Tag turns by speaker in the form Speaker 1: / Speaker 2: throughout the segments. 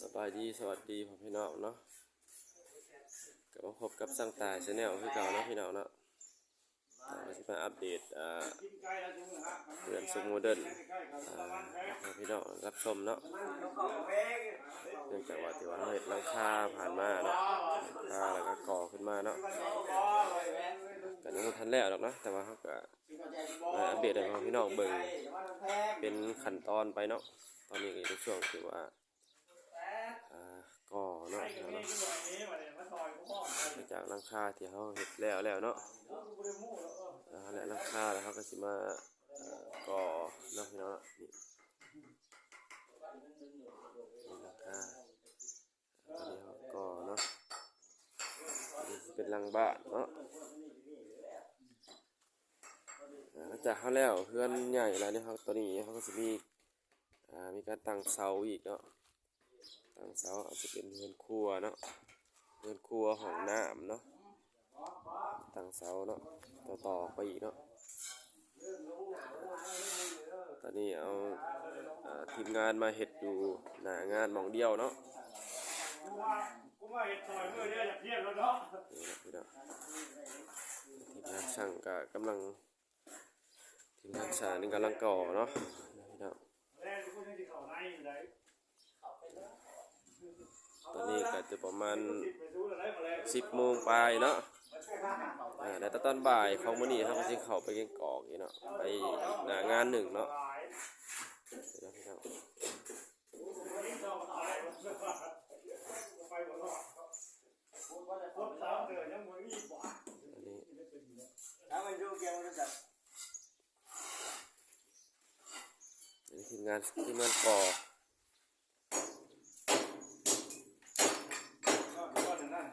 Speaker 1: สบายดีสวัสดีพ่อพี่น้องเนาะกลับมาพบกับสังตายชาแนลคือเก่าเนาะพี่น้องเนาะเราจะมาอัปเดตอ่าเรื่องสมโมเดิร์นอ่าพี่น้องรับชมเนาะเนื่องจากว่าที่ว่าเราเห็ดลังคาผ่านมาเนาะลังคาแล้วก็ก่อขึ้นมาเนาะกันยังทันแล้วหรอกเนาะแต่ว่าเขาก็อัปเดตให้พี่น้องเบิ่งเป็นขั้นตอนไปเนาะตอนนี้ก็อยู่ในช่วงที่ว่า ก่อเนาะเนาะมาจากหลังคาที่เขาเห็ดแล้วแล้วเนาะอ่าและหลังคาแล้วเขาก็สิมาเอ่อก่อเนาะพี่น้องเนาะนี่นี่หลังคาอันนี้เขาก่อเนาะอันนี้สิเป็นหลังบ้านเนาะอ่าหลังจากเขาแล้วเพื่อนใหญ่แล้วเนี่ยเขาตัวนี้เขาก็จะมีอ่ามีการตั้งเสาอีกเนาะ ทางเสาอาจจะเป็นเรือนครัวเนาะเรือนครัวของน้ำเนาะทางเสาเนาะต่อต่อไปอีกเนาะตอนนี้เอาอาทีมงานมาเห็ดอยู่หน้างานมองเดียวเนาะ
Speaker 2: กูมาเห็นซอยเมื่อเดือนจะเพี้ยนแล้วเนาะ
Speaker 1: ทีมงานช่างก็กำลังทีมงานช่างนี่กำลังก่อเนาะพี่นาะ
Speaker 2: แรกกูยังจะเข้าในอยู่ไหน
Speaker 1: ตอนนี้ก็จะประมาณสิบโมงปลายเนาะอ่าแล้วตอนบ่ายของมื้อนี้เขาก็สิเข้าไปเก็งกอกอีเนาะไปหน้างานหนึ่งเนาะ
Speaker 2: หลาย
Speaker 1: เดี๋ยวนะพี่น้อง
Speaker 2: วันนี้เราหลายไปหมดแล้วรถสามเดือนยังมึงอีกว่า
Speaker 1: อันนี้
Speaker 3: ถ้ามันดูเกมมันก็จะ
Speaker 1: อันนี้ทีมงานทีมงานก่อ
Speaker 2: ก็นั่นนั่น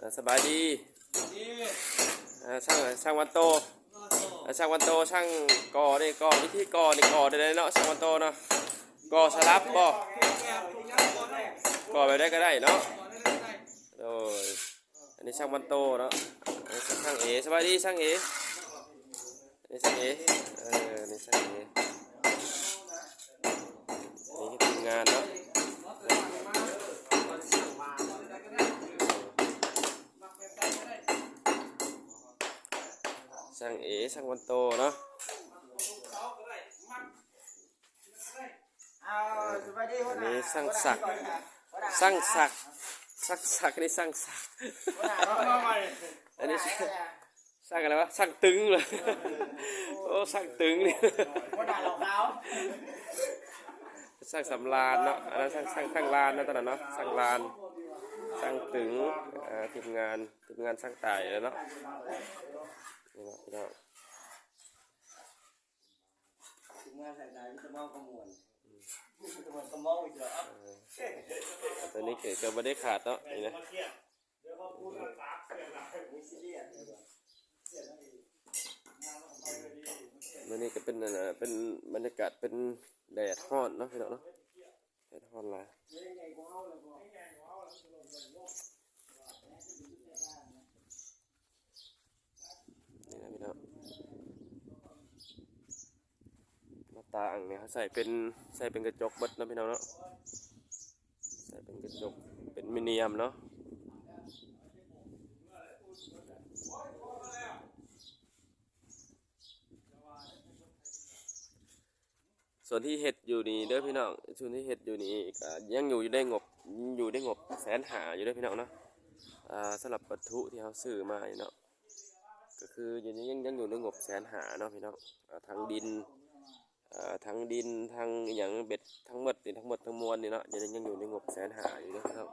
Speaker 1: อ่า สบายดีอ่าช่างช่างวันโตอ่าช่างวันโตช่างก่อนี่ก่อวิธีก่อนี่ก่อได้เลยเนาะช่างวันโตเนาะก่อสลับบ่ก่อแบบได้ก็ได้เนาะโดยอันนี้ช่างวันโตเนาะอันนี้ช่างเอสบายดีช่างเออันนี้ช่างเอเอออันนี้ช่างเออันนี้คือทีมงานเนาะ ช่างเอช่างวันโตเนาะ
Speaker 3: เอาสวัสดี
Speaker 1: อันนี้ช่างศักดิ์ช่างศักดิ์ช่างศักดิ์นี่ช่างศักดิ์
Speaker 2: มาใหม่
Speaker 1: อันนี้ช่างอะไรวะช่างตึงเลยโอ้ช่างตึงนี่
Speaker 3: คนด่าเราเขา
Speaker 1: ช่างสำรานเนาะอันนั้นช่างช่างช่างลานนะตอนนั้นเนาะช่างลานช่างตึงอ่าทีมงานทีมงานช่างต่ายแล้วเนาะ นี่เนาะพี่น้อง
Speaker 3: ถึงมาใส่ใจจะมองกระมวลกระมวลกระมองอีกเหรอ
Speaker 1: ตอนนี้เกิดก็ไม่ได้ขาดเนาะนี่นะ
Speaker 2: มาเทียบเดี๋ยวเขาพูดกันตากเสียหลัก
Speaker 3: มีซีเรียส
Speaker 1: วันนี้ก็เป็นอันน่ะเป็นบรรยากาศเป็นแดดร้อนเนาะพี่น้องเนาะแดดร้อนหลาย นี่นะพี่น้อง หน้าต่างเนี่ยเขาใส่เป็นใส่เป็นกระจกบดนะพี่น้องเนาะใส่เป็นกระจกเป็นมิเนียมเนาะส่วนที่เห็ดอยู่นี่เด้อพี่น้องส่วนที่เห็ดอยู่นี่ก็ยังอยู่ได้งบอยู่ได้งบแสนหาอยู่เด้พี่น้องเนาะอ่าสำหรับวัตถุที่เขาซื้อมาเนาะก็คือยังยังยังอยู่ในงบแสนหาเนาะพี่น้องอ่างดิน ทั้งดินทั้งอย่างเบ็ดทั้งหมดนี่ทั้งหมดทั้งมวลนี่เนาะยังยังอยู่ในงบแสนหาอยู่นะครับ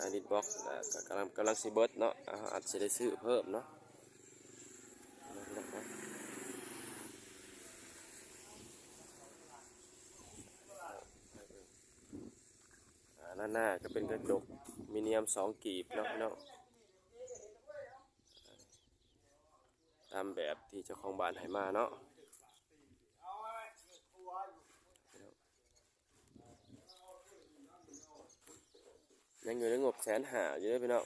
Speaker 1: อันนี้บล็อกกำลังกำลังซีเบิร์ดเนาะอาจจะได้ซื้อเพิ่มเนาะหน้าหน้าก็เป็นกระจกมิเนียมสองกีบเนาะพี่น้องตามแบบที่เจ้าของบ้านให้มาเนาะ ยังอยู่ในงบแสนหาอยู่เลยพี่น้อง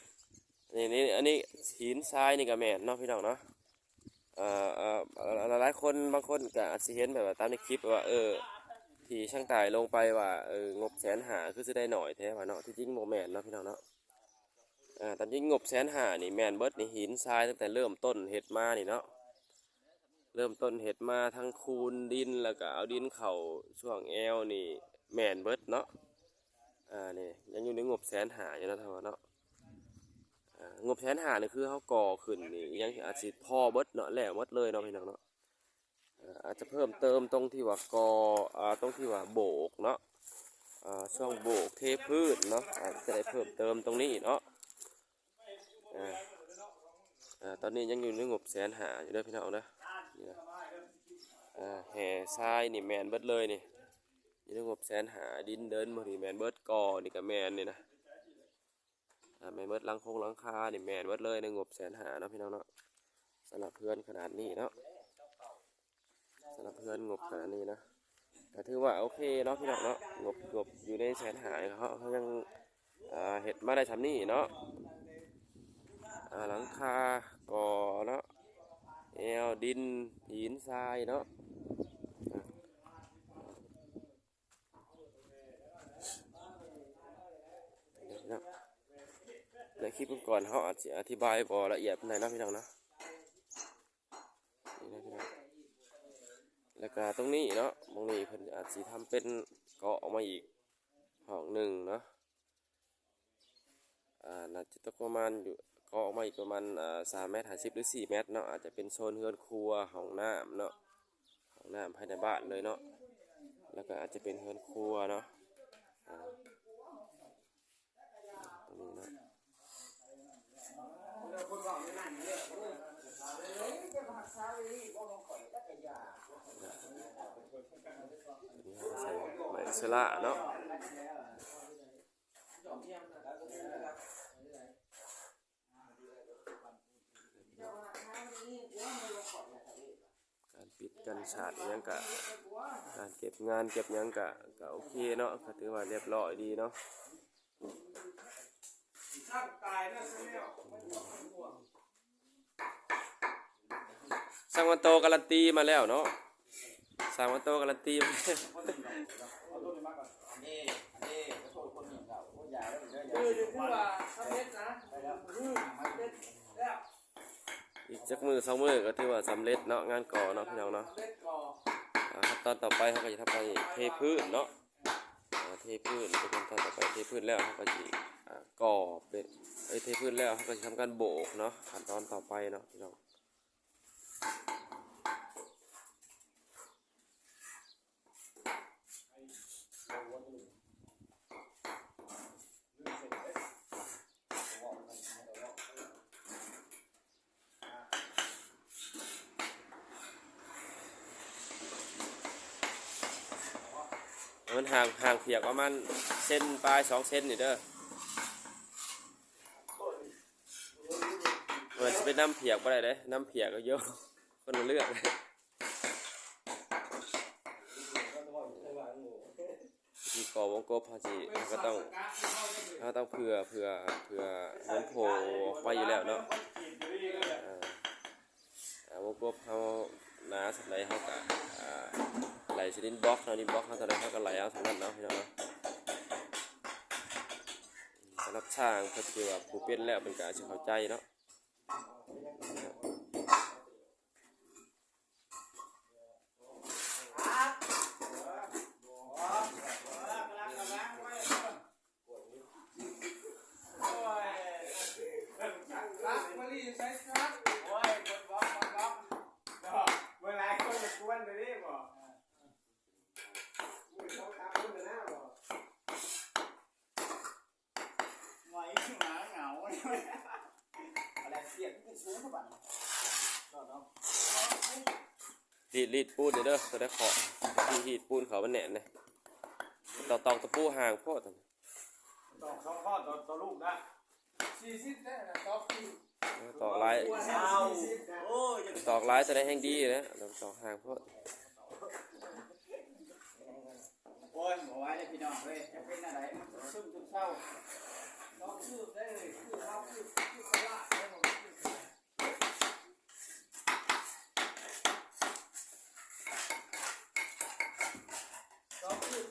Speaker 1: นี่นี่อันนี้หินทรายนี่ก็แม่นเนาะพี่น้องเนาะเอ่อเอ่อหลายคนบางคนก็อาจสิเห็นแบบว่าตามในคลิปว่าเออที่ช่างตายลงไปว่าเอองบแสนหาคือสิได้หน่อยแท้ว่าเนาะที่จริงบ่แม่นเนาะพี่น้องเนาะอ่าตามจริงงบแสนหานี่แม่นเบิดนี่หินทรายตั้งแต่เริ่มต้นเฮ็ดมานี่เนาะเริ่มต้นเฮ็ดมาทั้งคูนดินแล้วก็เอาดินเข้าช่วงแอวนี่แม่นเบิร์ดเนาะ อ่านี่ยังอยู่ในงบแสนหาอยู่นะท่านว่าเนาะอ่างบแสนหานี่คือเขาก่อขึ้นนี่ยังอาจสิพอเบิดเนาะแหล้วหมดเลยเนาะพี่น้องเนาะอาจจะเพิ่มเติมตรงที่ว่ากออ่าตรงที่ว่าโบกเนาะอ่าช่วงโบกเทพื้นเนาะอาจจะได้เพิ่มเติมตรงนี้เนาะอ่าอ่าตอนนี้ยังอยู่ในงบแสนหาอยู่ด้อพี่น้องนะนี่นะอ่าแห่ทรายนี่แมนเบิดเลยนี่ อยู่ในงบแสนหาดินเดินบ่นี่แมนเบิร์ดกอนี่ก็แมนนี่นะแมนเบิดลังคงลังคานี่แมนเบิร์ดเลยในงบแสนหาเนาะพี่น้องเนาะสำหรับเพื่อนขนาดนี้เนาะสำหรับเพื่อนงบขนาดนี้นะก็ถือว่าโอเคเนาะพี่น้องเนาะงบงบอยู่ในแสนหาเขาเขายังเห็ดมาได้ทำนี่เนาะอ่าหลังคาก่อเนาะแอวดินหินทรายเนาะเดี๋ยวนะ ในคลิปก่อนเขาอาจจะอธิบายบอละเอียดในอยเนะพี่น้องนะนี่นะพี่น้องแล้วก็ตรงนี้เนาะตรงนี้เพิ่นอาจจะทำเป็นเกาะออกมาอีกห้องหนึ่งเนาะอ่าน่าจะตกประมาณอยู่เกาะออกมาอีกประมาณอ่าสามเมตรห้าสิบหรือสี่เมตรเนาะอาจจะเป็นโซนเฮือนครัวห้องน้ำเนาะห้องน้ำภายในบ้านเลยเนาะแล้วก็อาจจะเป็นเฮือนครัวเนาะอ่าตรงนี้เนาะ ใส่ไม้เสละเนาะการปิดกันฉาดอิหยังกะการเก็บงานเก็บหยังกะก็โอเคเนาะก็ถือว่าเรียบร้อยดีเนาะ่า
Speaker 2: งตายนะเสี้ยว
Speaker 1: สร้างวันโตการันตีมาแล้วเนาะสร้างวันโตการันตีมาแล้ว
Speaker 2: เอาตัวนี้มาก่อน
Speaker 3: นี่นี่โทษคนหนึ่งเก่าแล้วเยอะ
Speaker 2: เออเดี๋ยวพูดว่าทำเม็ดนะอืมเม็ดแล้ว
Speaker 1: อีกจักมือสองมือก็ถือว่าสำเร็จเนาะงานก่อเนาะพี่น้องเนาะขั้นตอนต่อไปเขาก็จะทำการเทพื้นเนาะ เทพื้นเป็นขั้นต่อไปเทพื้นแล้วเขาก็จะอ่ก่อเป็นเอ้ยเทพื้นแล้วเขาก็จะทำการโบกเนาะขั้นตอนต่อไปเนาะพี่น้อง มันห่างห่างเพียกประมาณเส้นปลายสองเส้นนี่เด้อเหมือนจะเป็นน้ำเพียกอะไรเด้น้ำเพียกก็เยอะคนเลือกเลยที่กอวงกบเขาจีเขาก็ต้องเขาต้องเผื่อเผื่อเผื่อเงินโผล่ออกไปอยู่แล้วเนาะวงกบเขาหนาสักไหนเขาก็อ่าไหลชนิดบล็อกนะนี่บล็อกเขาตอนนั้นเขาก็ไหลเอาทางนั้นเนาะพี่น้องเนาะสำหรับช่างเพื่อแบบผู้เป็นแล้วเป็นการเข้าใจเนาะ รีดรีดปูนเด้อเด้อตัวได้เคาะที่รีดปูนเขามันแหน่นเลยต่อตอกตะปูห่างโพด
Speaker 2: ตอกสองข้อต่อต่อลูกนะสี่สิบได้นะตอกสี่
Speaker 1: ตอกลาย
Speaker 3: เอาโอ้ย
Speaker 1: ตอกลายจะได้แห้งดีนะตอกห่างโพด
Speaker 3: โอ้ยบอกไว้เลยพี่น้องเว้ยจะเป็นอะไรมันซึมจนเศร้า
Speaker 2: ตอกคืบได้เลยคือเขาคือคื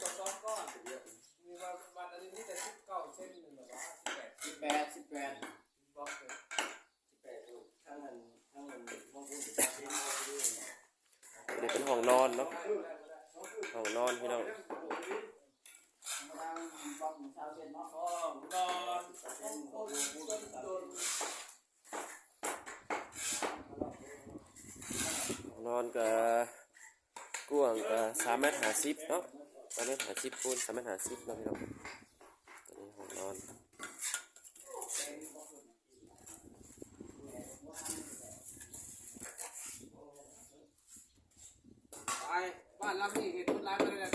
Speaker 2: ตับสอ
Speaker 4: งก้อนมีวันวันอันนี้มีแต่สิบ
Speaker 2: เก้า
Speaker 1: เส้นหนึ่งแบบว่าสิบแป
Speaker 4: ด
Speaker 3: สิบแปดสิ
Speaker 4: บ
Speaker 3: แปดทั้
Speaker 1: งนั้นทั้งนั้นห้อง
Speaker 3: พูเป็นห้องนอนเนาะห้องนอน
Speaker 1: พี่น้องนอนกับกวงกับสามเมตรห้าสิบเนาะ สามเมตรห้าสิบคูณสามเมตรห้าสิบเนาะพี่น้องตัวนี้ห้องนอน
Speaker 4: ไปบ้านหลังนี้เห็นคนร้ายมาเลยนะ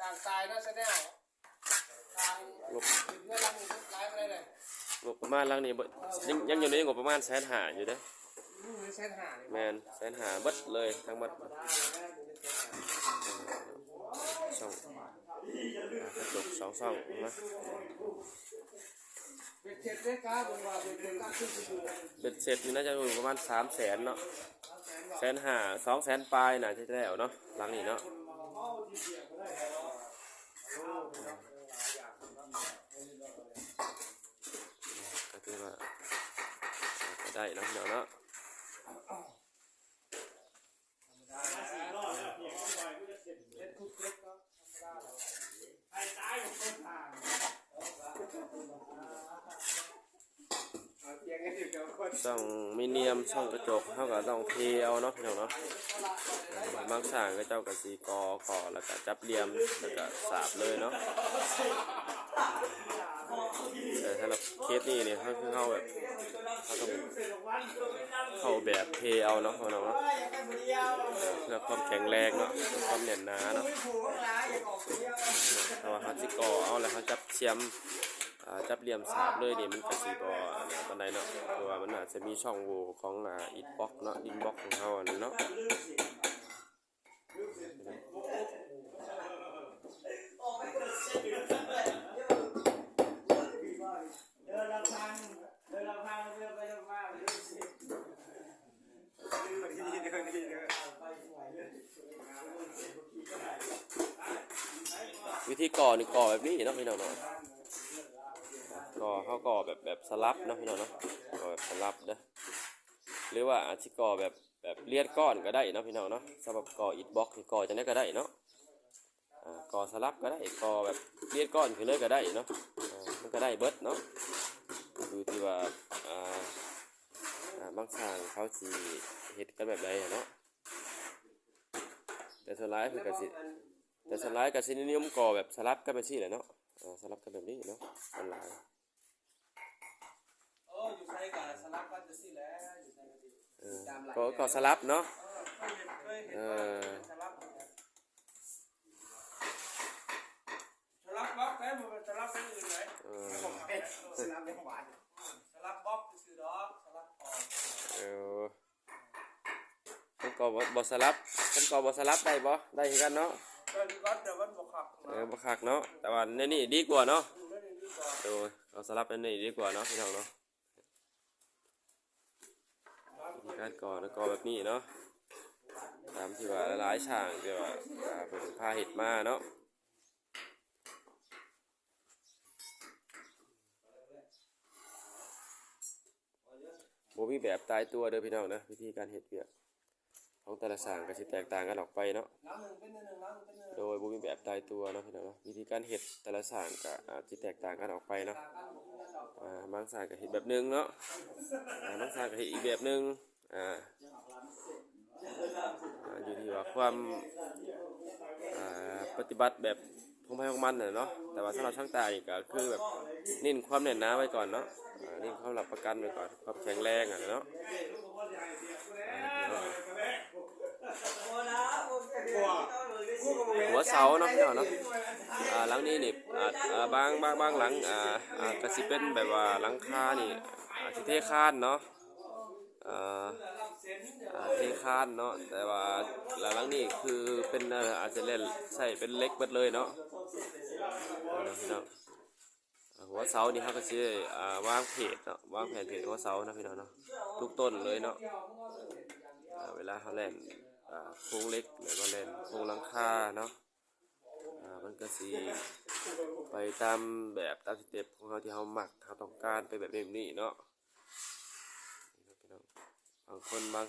Speaker 4: ต่างตายนะแสดงทาง
Speaker 1: งบ
Speaker 4: เห็นเพื่อนหลังนี้คนร้ายมาเลยเลย
Speaker 1: งบประมาณหลังนี้เบิดยังยังอยู่ในงบประมาณแสนหาอยู่เด้อ
Speaker 4: นี่มันเส้นหาเลย
Speaker 1: แมนแสนหาเบิดเลยทั้งหมด ช่องกระจกสองช่องนะ
Speaker 4: เป็นเจ็ดเล็กก้าเศร้า
Speaker 1: เบ็ดเสร็จนี่น่าจะอยู่ประมาณสามแสนเนาะแสนห้าสองแสนปลายน่าจะได้เอาเนาะหลังนี้เนาะก็คือว่าได้เนาะเดี๋ยวเนาะ
Speaker 4: เล็กทุกเล็กก็ธรรมดาแล้ว
Speaker 2: ไอ้ตายของคนทาง
Speaker 4: เอาเตียงให้ถึงกับคน
Speaker 1: ช่องมิเนียมช่องกระจกเท่ากับต้องเทเอาเนาะพี่น้องเนาะบางสร้างก็เจ้ากับสีกอก่อแล้วก็จับเหลี่ยมแล้วก็สาบเลยเนาะแต่สำหรับเคสนี้เนี่ยเขาคือเข้าแบบเขาต้องเข้าแบบเทเอาเนาะพี่น้องเนาะเพื่อความแข็งแรงเนาะความแน่นหนาเนาะเพราะว่าเขาสิกอเอาแล้วเขาจับเชียม จับเหลี่ยมสาบเลยเนี่มันก็สีบอปานใดเนาะเพราะว่ามันอาจจะมีช่องโหว่ของอ่าอิฐบล็อกเนาะดินบล็อกของเขานั่นเนาะ
Speaker 2: เดินลำพังเดินลำพังเดินไปลำมาเดินสิ
Speaker 1: วิธีก่อนี่ก่อแบบนี้เนาะพี่น้องเนาะ ก่อแบบแบบสลับนะพี่น้องเนาะก่อแบบสลับเด้อหรือว่าอาจจะก่อแบบแบบเลียดก้อนก็ได้นะพี่น้องเนาะสำหรับก่ออิฐบล็อกนี่ก่อจะได้ก็ได้เนาะก่อสลับก็ได้ก่อแบบเลียดก้อนขึ้นเลยก็ได้เนาะมันก็ได้เบิดเนาะดูที่ว่าบางสร้างเขาสิเฮ็ดกันแบบใดอเนาะแต่ส่วนหลายเพิ่นก็สิแต่สวนหลายกับซินิยมก่อแบบสลับกันไปสิแหละเนาะสลับกันแบบนี้เนาะสวนหลาย
Speaker 4: อ้อยู่ใช้กับสลับกันจะสิแล้วอยู่ใช้กันดี
Speaker 1: เออก็ก็สลับเนาะ
Speaker 4: เออเคยเห็นเคยเห็นว่าเป็นสลับสลับบล็อกแค่มันสลับเป็นอื่นไหม
Speaker 1: เออ
Speaker 3: สนามเลี้ยงหวาน
Speaker 4: สลับบล็อกคือดอกสลับคอ
Speaker 1: เออมันก็บ่บ่สลับมันก็บ่สลับได้บ่ได้คือกันเนาะ
Speaker 4: ก็ดีก็แต่มันบกขับ
Speaker 1: เออบ่คักเนาะแต่ว่าในนี่ดีกว่าเนาะ
Speaker 4: อยู่ได้ดีกว่า
Speaker 1: โดยเอาสลับในนี่ดีกว่าเนาะพี่น้องเนาะมี การก่อแล้วก่อแบบนี้เนาะตามที่ว่าหลายช่างที่ว่าอ่าเพิ่นพาเฮ็ดมาเนาะบ่มีแบบตายตัวเด้อพี่น้องนะวิธีการเฮ็ดเวียกของแต่ละสางก็สิแตกต่างกันออกไปเนาะ โดยบ่มีแบบตายตัวเนาะพี่น้องนะวิธีการเฮ็ดแต่ละสางก็อาจสิแตกต่างกันออกไปเนาะบางสางก็เฮ็ดแบบหนึงเนาะบางสางก็เฮ็ดอีกแบบหนึง อ่าอยู่ที่ว่าความปฏิบัติแบบของใครของมันน่ะเนาะแต่ว่าสำหรับช่างตานี่ก็คือแบบเน้นความแน่นหนาไว้ก่อนเนาะอ่นความรับประกันไว้ก่อนความแข็งแรงอะเนาะหัวเสาเนาะพี่น้องเนาะหลังนี้นี่บางบางบางหลังอ่าก็สิเป็นแบบว่าหลังคานี่อ่าสิเทคานเนาะ อ่าอ่าเทคานเนาะแต่ว่าหลังนี้คือเป็นอาจจะเล่นใส่เป็นเล็กเบิดเลยเนาะหัวเสานี่เขาก็สิได้อ่าวางเพจเนาะวางแผนเพจหัวเสานะพี่น้องเนาะทุกต้นเลยเนาะเวลาเขาเล่นโครงเล็กหรือว่าเล่นโครงลังคาเนาะอ่ามันก็สีไปตามแบบตามสเต็ปของเขาที่เขาหมักเขาต้องการไปแบบนี้เนาะ บางคนบาง